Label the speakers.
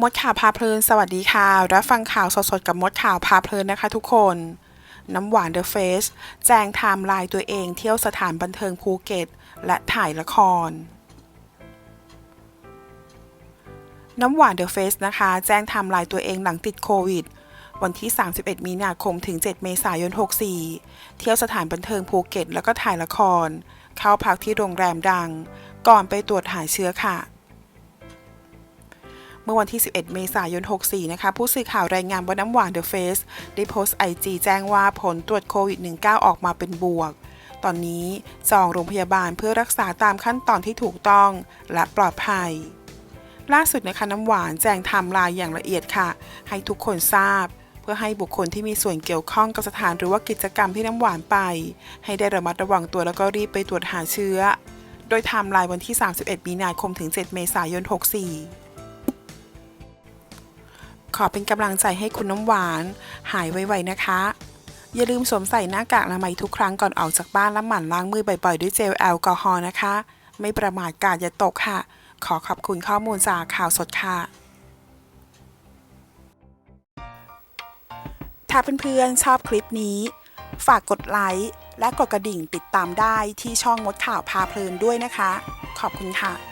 Speaker 1: มดข่าวพาเพลิน สวัสดีค่ะ รับฟังข่าวสดๆ กับมดข่าวพาเพลินนะคะทุกคน น้ำหวานเดอะเฟสแจ้งไทม์ไลน์ตัวเองเที่ยวสถานบันเทิงภูเก็ต และถ่ายละคร น้ำหวานเดอะเฟสนะคะ แจ้งไทม์ไลน์ตัวเองหลังติดโควิด วันที่ 31 มีนาคมถึง 7 เมษายน 64 เที่ยวสถานบันเทิงภูเก็ต แล้วก็ถ่ายละคร เข้าพักที่โรงแรมดัง ก่อนไปตรวจหาเชื้อค่ะ เมื่อวันที่ 11 เมษายน 64 นะคะ ผู้สื่อข่าวรายงานว่าน้ำหวานเดอะเฟสได้โพสต์ไอจีแจ้งว่าผลตรวจโควิด -19 ออกมาเป็นบวก ตอนนี้จองโรงพยาบาลเพื่อรักษาตามขั้นตอนที่ถูกต้องและปลอดภัย ล่าสุดนะคะน้ำหวานแจ้งไทม์ไลน์อย่างละเอียดค่ะ ให้ทุกคนทราบเพื่อให้บุคคลที่มีส่วนเกี่ยวข้องกับสถานหรือว่ากิจกรรมที่น้ำหวานไป ให้ได้ระมัดระวังตัวแล้วก็รีบไปตรวจหาเชื้อ โดยไทม์ไลน์วันที่ 31 มีนาคมถึง 7 เมษายน 64 อเป็นกำลังใจให้คุณน้ำหวาน หายไวๆนะคะ อย่าลืมสวมใส่หน้ากากอนามัยทุกครั้งก่อนออกจากบ้านและหมั่นล้างมือบ่อยๆ ด้วยเจลแอลกอฮอล์นะคะ ไม่ประมาทกาดอย่าตกค่ะ ขอขอบคุณข้อมูลจากข่าวสดค่ะ ถ้าเพื่อนๆชอบคลิปนี้ ฝากกดไลค์และกดกระดิ่งติดตามได้ที่ช่องมดข่าวพาเพลินด้วยนะคะ ขอบคุณค่ะ